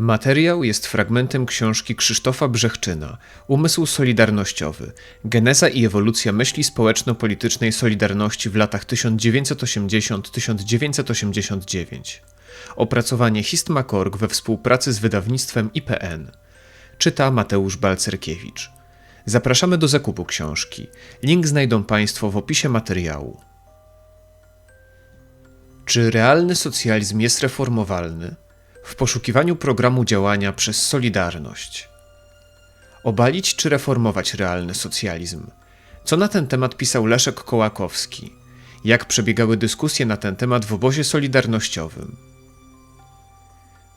Materiał jest fragmentem książki Krzysztofa Brzechczyna Umysł Solidarnościowy Geneza i ewolucja myśli społeczno-politycznej Solidarności w latach 1980-1989. Opracowanie Histmakorg we współpracy z wydawnictwem IPN. Czyta Mateusz Balcerkiewicz. Zapraszamy do zakupu książki. Link znajdą Państwo w opisie materiału. Czy realny socjalizm jest reformowalny? W poszukiwaniu programu działania przez Solidarność. Obalić czy reformować realny socjalizm? Co na ten temat pisał Leszek Kołakowski? Jak przebiegały dyskusje na ten temat w obozie solidarnościowym?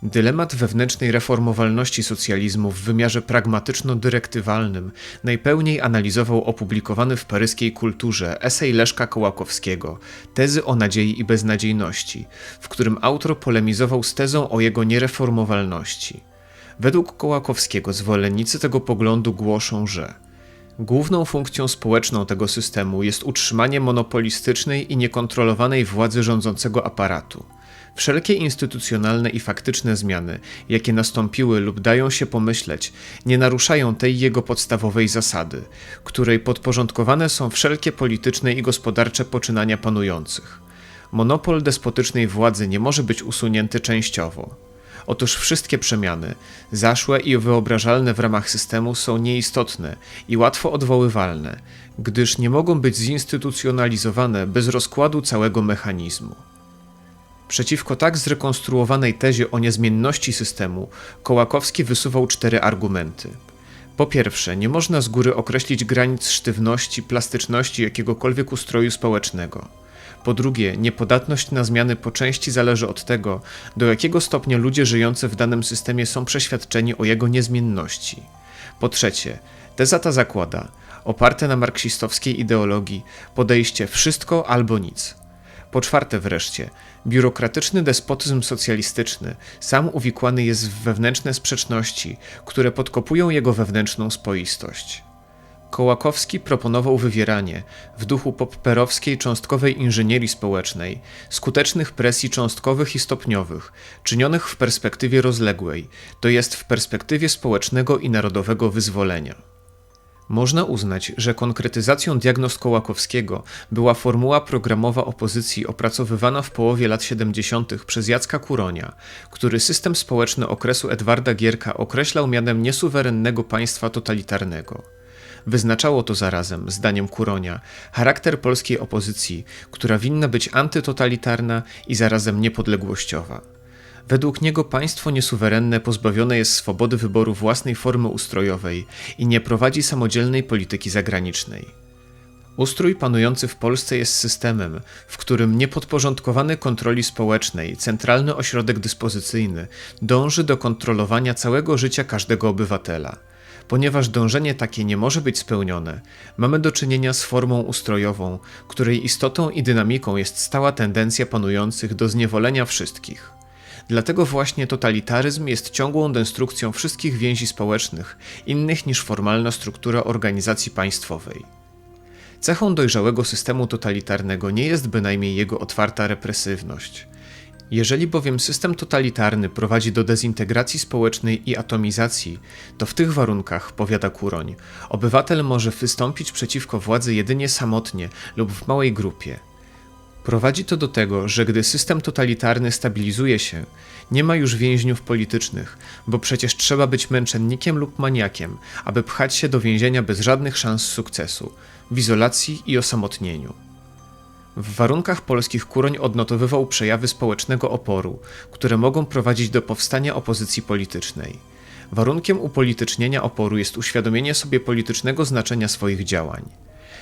Dylemat wewnętrznej reformowalności socjalizmu w wymiarze pragmatyczno-dyrektywalnym najpełniej analizował opublikowany w paryskiej kulturze esej Leszka Kołakowskiego Tezy o nadziei i beznadziejności, w którym autor polemizował z tezą o jego niereformowalności. Według Kołakowskiego zwolennicy tego poglądu głoszą, że Główną funkcją społeczną tego systemu jest utrzymanie monopolistycznej i niekontrolowanej władzy rządzącego aparatu – Wszelkie instytucjonalne i faktyczne zmiany, jakie nastąpiły lub dają się pomyśleć, nie naruszają tej jego podstawowej zasady, której podporządkowane są wszelkie polityczne i gospodarcze poczynania panujących. Monopol despotycznej władzy nie może być usunięty częściowo. Otóż wszystkie przemiany, zaszłe i wyobrażalne w ramach systemu, są nieistotne i łatwo odwoływalne, gdyż nie mogą być zinstytucjonalizowane bez rozkładu całego mechanizmu. Przeciwko tak zrekonstruowanej tezie o niezmienności systemu Kołakowski wysuwał cztery argumenty. Po pierwsze, nie można z góry określić granic sztywności, plastyczności jakiegokolwiek ustroju społecznego. Po drugie, niepodatność na zmiany po części zależy od tego, do jakiego stopnia ludzie żyjący w danym systemie są przeświadczeni o jego niezmienności. Po trzecie, teza ta zakłada, oparte na marksistowskiej ideologii, podejście wszystko albo nic. Po czwarte wreszcie, biurokratyczny despotyzm socjalistyczny sam uwikłany jest w wewnętrzne sprzeczności, które podkopują jego wewnętrzną spoistość. Kołakowski proponował wywieranie, w duchu popperowskiej cząstkowej inżynierii społecznej, skutecznych presji cząstkowych i stopniowych, czynionych w perspektywie rozległej, to jest w perspektywie społecznego i narodowego wyzwolenia. Można uznać, że konkretyzacją diagnoz Kołakowskiego była formuła programowa opozycji opracowywana w połowie lat 70. przez Jacka Kuronia, który system społeczny okresu Edwarda Gierka określał mianem niesuwerennego państwa totalitarnego. Wyznaczało to zarazem, zdaniem Kuronia, charakter polskiej opozycji, która winna być antytotalitarna i zarazem niepodległościowa. Według niego państwo niesuwerenne pozbawione jest swobody wyboru własnej formy ustrojowej i nie prowadzi samodzielnej polityki zagranicznej. Ustrój panujący w Polsce jest systemem, w którym niepodporządkowany kontroli społecznej centralny ośrodek dyspozycyjny dąży do kontrolowania całego życia każdego obywatela. Ponieważ dążenie takie nie może być spełnione, mamy do czynienia z formą ustrojową, której istotą i dynamiką jest stała tendencja panujących do zniewolenia wszystkich. Dlatego właśnie totalitaryzm jest ciągłą destrukcją wszystkich więzi społecznych, innych niż formalna struktura organizacji państwowej. Cechą dojrzałego systemu totalitarnego nie jest bynajmniej jego otwarta represywność. Jeżeli bowiem system totalitarny prowadzi do dezintegracji społecznej i atomizacji, to w tych warunkach, powiada Kuroń, obywatel może wystąpić przeciwko władzy jedynie samotnie lub w małej grupie – Prowadzi to do tego, że gdy system totalitarny stabilizuje się, nie ma już więźniów politycznych, bo przecież trzeba być męczennikiem lub maniakiem, aby pchać się do więzienia bez żadnych szans sukcesu, w izolacji i osamotnieniu. W warunkach polskich Kuroń odnotowywał przejawy społecznego oporu, które mogą prowadzić do powstania opozycji politycznej. Warunkiem upolitycznienia oporu jest uświadomienie sobie politycznego znaczenia swoich działań.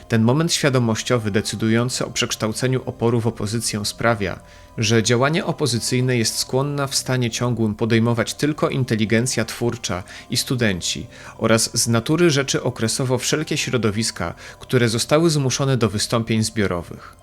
Ten moment świadomościowy decydujący o przekształceniu oporu w opozycję sprawia, że działanie opozycyjne jest skłonna w stanie ciągłym podejmować tylko inteligencja twórcza i studenci oraz z natury rzeczy okresowo wszelkie środowiska, które zostały zmuszone do wystąpień zbiorowych.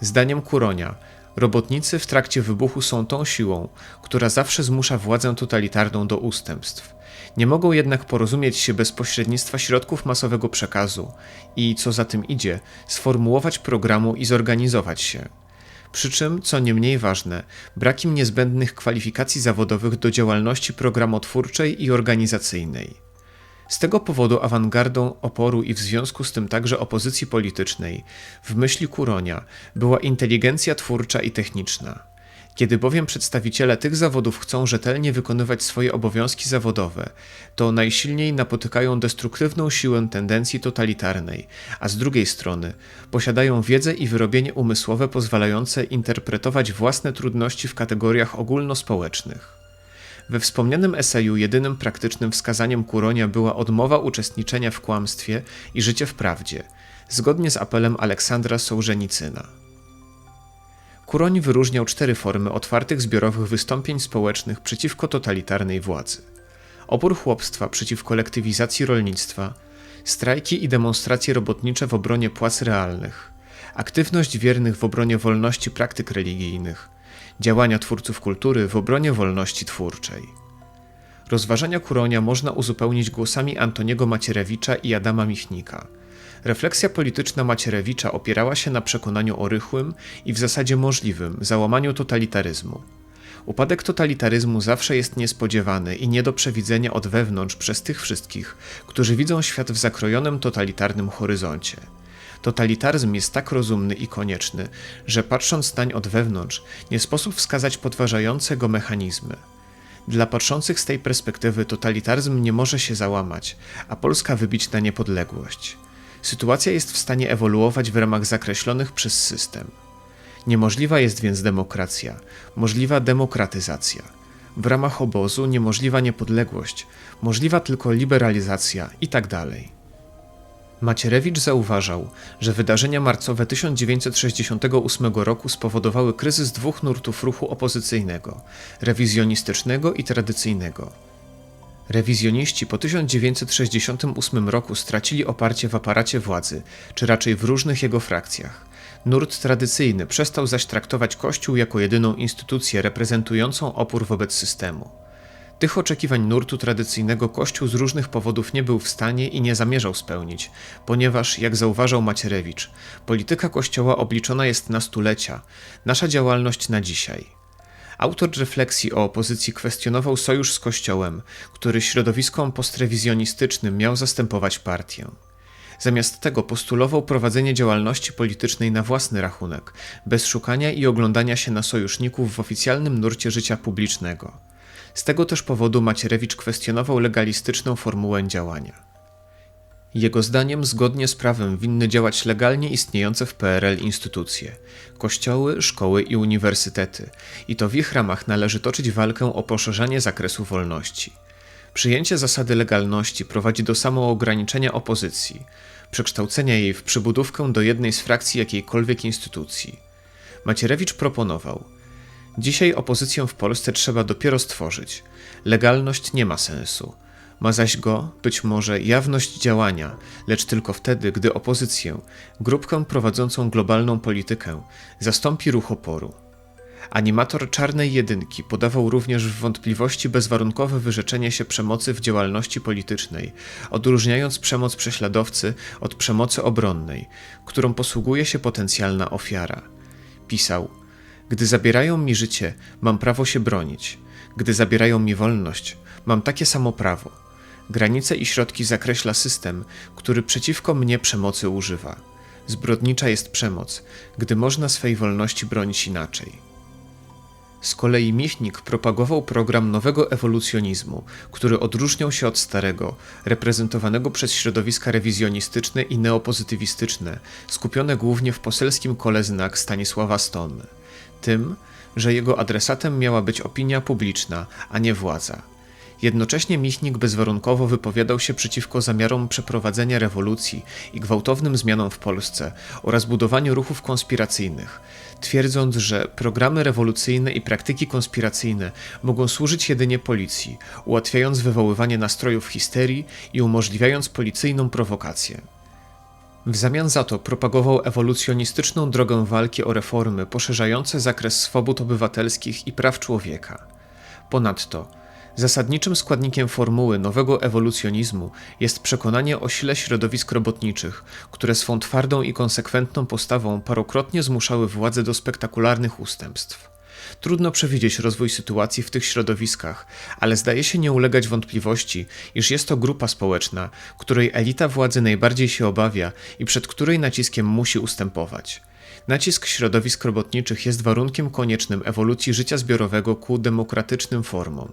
Zdaniem Kuronia, robotnicy w trakcie wybuchu są tą siłą, która zawsze zmusza władzę totalitarną do ustępstw. Nie mogą jednak porozumieć się bez pośrednictwa środków masowego przekazu i, co za tym idzie, sformułować programu i zorganizować się. Przy czym, co nie mniej ważne, brak im niezbędnych kwalifikacji zawodowych do działalności programotwórczej i organizacyjnej. Z tego powodu awangardą oporu i w związku z tym także opozycji politycznej, w myśli Kuronia, była inteligencja twórcza i techniczna. Kiedy bowiem przedstawiciele tych zawodów chcą rzetelnie wykonywać swoje obowiązki zawodowe, to najsilniej napotykają destruktywną siłę tendencji totalitarnej, a z drugiej strony posiadają wiedzę i wyrobienie umysłowe pozwalające interpretować własne trudności w kategoriach ogólnospołecznych. We wspomnianym eseju jedynym praktycznym wskazaniem Kuronia była odmowa uczestniczenia w kłamstwie i życie w prawdzie, zgodnie z apelem Aleksandra Sołżenicyna. Kuroń wyróżniał cztery formy otwartych zbiorowych wystąpień społecznych przeciwko totalitarnej władzy. Opór chłopstwa przeciwko kolektywizacji rolnictwa, strajki i demonstracje robotnicze w obronie płac realnych, aktywność wiernych w obronie wolności praktyk religijnych, działania twórców kultury w obronie wolności twórczej. Rozważania Kuronia można uzupełnić głosami Antoniego Macierewicza i Adama Michnika – Refleksja polityczna Macierewicza opierała się na przekonaniu o rychłym i w zasadzie możliwym załamaniu totalitaryzmu. Upadek totalitaryzmu zawsze jest niespodziewany i nie do przewidzenia od wewnątrz przez tych wszystkich, którzy widzą świat w zakrojonym totalitarnym horyzoncie. Totalitaryzm jest tak rozumny i konieczny, że patrząc nań od wewnątrz, nie sposób wskazać podważające go mechanizmy. Dla patrzących z tej perspektywy totalitaryzm nie może się załamać, a Polska wybić na niepodległość. Sytuacja jest w stanie ewoluować w ramach zakreślonych przez system. Niemożliwa jest więc demokracja, możliwa demokratyzacja. W ramach obozu niemożliwa niepodległość, możliwa tylko liberalizacja itd. Macierewicz zauważał, że wydarzenia marcowe 1968 roku spowodowały kryzys dwóch nurtów ruchu opozycyjnego rewizjonistycznego i tradycyjnego. Rewizjoniści po 1968 roku stracili oparcie w aparacie władzy, czy raczej w różnych jego frakcjach. Nurt tradycyjny przestał zaś traktować Kościół jako jedyną instytucję reprezentującą opór wobec systemu. Tych oczekiwań nurtu tradycyjnego Kościół z różnych powodów nie był w stanie i nie zamierzał spełnić, ponieważ, jak zauważał Macierewicz, polityka Kościoła obliczona jest na stulecia, nasza działalność na dzisiaj. Autor refleksji o opozycji kwestionował sojusz z Kościołem, który środowiskom postrewizjonistycznym miał zastępować partię. Zamiast tego postulował prowadzenie działalności politycznej na własny rachunek, bez szukania i oglądania się na sojuszników w oficjalnym nurcie życia publicznego. Z tego też powodu Macierewicz kwestionował legalistyczną formułę działania. Jego zdaniem zgodnie z prawem winny działać legalnie istniejące w PRL instytucje kościoły, szkoły i uniwersytety, i to w ich ramach należy toczyć walkę o poszerzanie zakresu wolności. Przyjęcie zasady legalności prowadzi do samoograniczenia opozycji, przekształcenia jej w przybudówkę do jednej z frakcji jakiejkolwiek instytucji. Macierewicz proponował: Dzisiaj opozycję w Polsce trzeba dopiero stworzyć. Legalność nie ma sensu. Ma zaś go, być może, jawność działania, lecz tylko wtedy, gdy opozycję, grupkę prowadzącą globalną politykę, zastąpi ruch oporu. Animator Czarnej Jedynki podawał również w wątpliwości bezwarunkowe wyrzeczenie się przemocy w działalności politycznej, odróżniając przemoc prześladowcy od przemocy obronnej, którą posługuje się potencjalna ofiara. Pisał: Gdy zabierają mi życie, mam prawo się bronić. Gdy zabierają mi wolność, mam takie samo prawo. Granice i środki zakreśla system, który przeciwko mnie przemocy używa. Zbrodnicza jest przemoc, gdy można swej wolności bronić inaczej. Z kolei Michnik propagował program nowego ewolucjonizmu, który odróżniał się od starego, reprezentowanego przez środowiska rewizjonistyczne i neopozytywistyczne, skupione głównie w poselskim kole znak Stanisława Stony. Tym, że jego adresatem miała być opinia publiczna, a nie władza. Jednocześnie Michnik bezwarunkowo wypowiadał się przeciwko zamiarom przeprowadzenia rewolucji i gwałtownym zmianom w Polsce oraz budowaniu ruchów konspiracyjnych, twierdząc, że programy rewolucyjne i praktyki konspiracyjne mogą służyć jedynie policji, ułatwiając wywoływanie nastrojów histerii i umożliwiając policyjną prowokację. W zamian za to propagował ewolucjonistyczną drogę walki o reformy poszerzające zakres swobód obywatelskich i praw człowieka. Ponadto Zasadniczym składnikiem formuły nowego ewolucjonizmu jest przekonanie o sile środowisk robotniczych, które swą twardą i konsekwentną postawą parokrotnie zmuszały władze do spektakularnych ustępstw. Trudno przewidzieć rozwój sytuacji w tych środowiskach, ale zdaje się nie ulegać wątpliwości, iż jest to grupa społeczna, której elita władzy najbardziej się obawia i przed której naciskiem musi ustępować. Nacisk środowisk robotniczych jest warunkiem koniecznym ewolucji życia zbiorowego ku demokratycznym formom.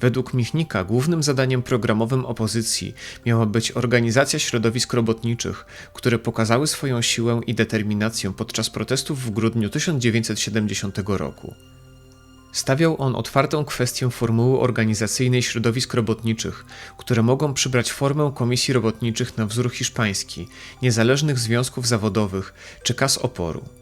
Według Michnika głównym zadaniem programowym opozycji miała być organizacja środowisk robotniczych, które pokazały swoją siłę i determinację podczas protestów w grudniu 1970 roku. Stawiał on otwartą kwestię formuły organizacyjnej środowisk robotniczych, które mogą przybrać formę komisji robotniczych na wzór hiszpański, niezależnych związków zawodowych czy kas oporu.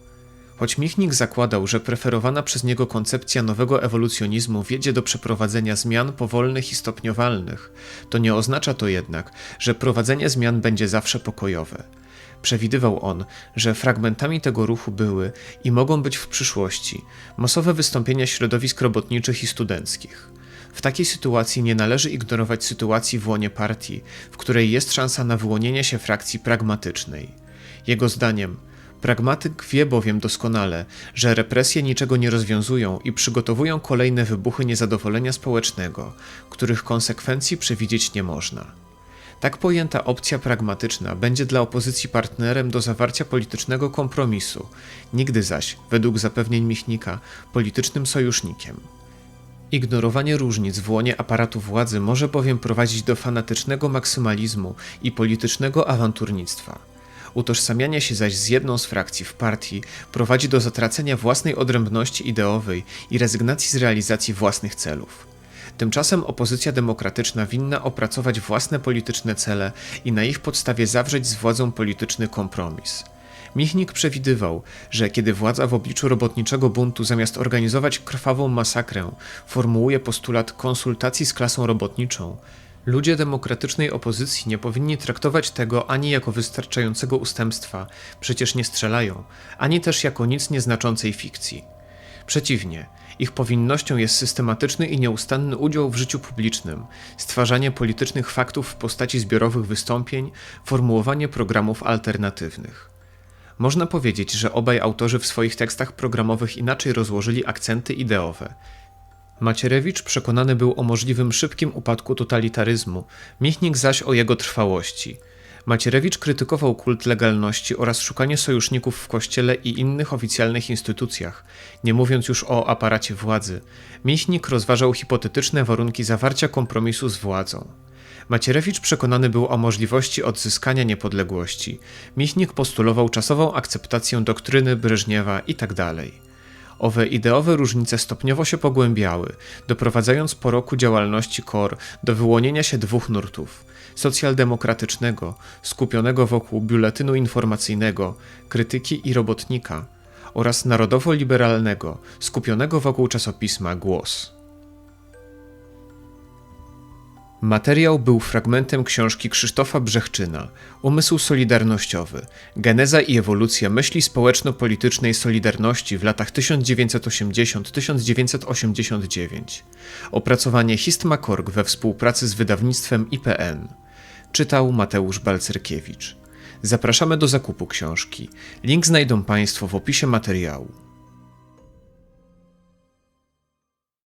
Choć Michnik zakładał, że preferowana przez niego koncepcja nowego ewolucjonizmu wiedzie do przeprowadzenia zmian powolnych i stopniowalnych, to nie oznacza to jednak, że prowadzenie zmian będzie zawsze pokojowe. Przewidywał on, że fragmentami tego ruchu były i mogą być w przyszłości masowe wystąpienia środowisk robotniczych i studenckich. W takiej sytuacji nie należy ignorować sytuacji w łonie partii, w której jest szansa na wyłonienie się frakcji pragmatycznej. Jego zdaniem, Pragmatyk wie bowiem doskonale, że represje niczego nie rozwiązują i przygotowują kolejne wybuchy niezadowolenia społecznego, których konsekwencji przewidzieć nie można. Tak pojęta opcja pragmatyczna będzie dla opozycji partnerem do zawarcia politycznego kompromisu, nigdy zaś, według zapewnień Michnika, politycznym sojusznikiem. Ignorowanie różnic w łonie aparatu władzy może bowiem prowadzić do fanatycznego maksymalizmu i politycznego awanturnictwa. Utożsamianie się zaś z jedną z frakcji w partii prowadzi do zatracenia własnej odrębności ideowej i rezygnacji z realizacji własnych celów. Tymczasem opozycja demokratyczna winna opracować własne polityczne cele i na ich podstawie zawrzeć z władzą polityczny kompromis. Michnik przewidywał, że kiedy władza w obliczu robotniczego buntu zamiast organizować krwawą masakrę, formułuje postulat konsultacji z klasą robotniczą, Ludzie demokratycznej opozycji nie powinni traktować tego ani jako wystarczającego ustępstwa, przecież nie strzelają, ani też jako nic nieznaczącej fikcji. Przeciwnie, ich powinnością jest systematyczny i nieustanny udział w życiu publicznym, stwarzanie politycznych faktów w postaci zbiorowych wystąpień, formułowanie programów alternatywnych. Można powiedzieć, że obaj autorzy w swoich tekstach programowych inaczej rozłożyli akcenty ideowe. Macierewicz przekonany był o możliwym szybkim upadku totalitaryzmu, Michnik zaś o jego trwałości. Macierewicz krytykował kult legalności oraz szukanie sojuszników w kościele i innych oficjalnych instytucjach, nie mówiąc już o aparacie władzy. Michnik rozważał hipotetyczne warunki zawarcia kompromisu z władzą. Macierewicz przekonany był o możliwości odzyskania niepodległości. Michnik postulował czasową akceptację doktryny Breżniewa itd. Owe ideowe różnice stopniowo się pogłębiały, doprowadzając po roku działalności KOR do wyłonienia się dwóch nurtów socjaldemokratycznego, skupionego wokół biuletynu informacyjnego, krytyki i robotnika, oraz narodowo-liberalnego, skupionego wokół czasopisma Głos. Materiał był fragmentem książki Krzysztofa Brzechczyna Umysł Solidarnościowy Geneza i ewolucja myśli społeczno-politycznej Solidarności w latach 1980-1989. Opracowanie Histmakorg we współpracy z wydawnictwem IPN. Czytał Mateusz Balcerkiewicz. Zapraszamy do zakupu książki. Link znajdą Państwo w opisie materiału.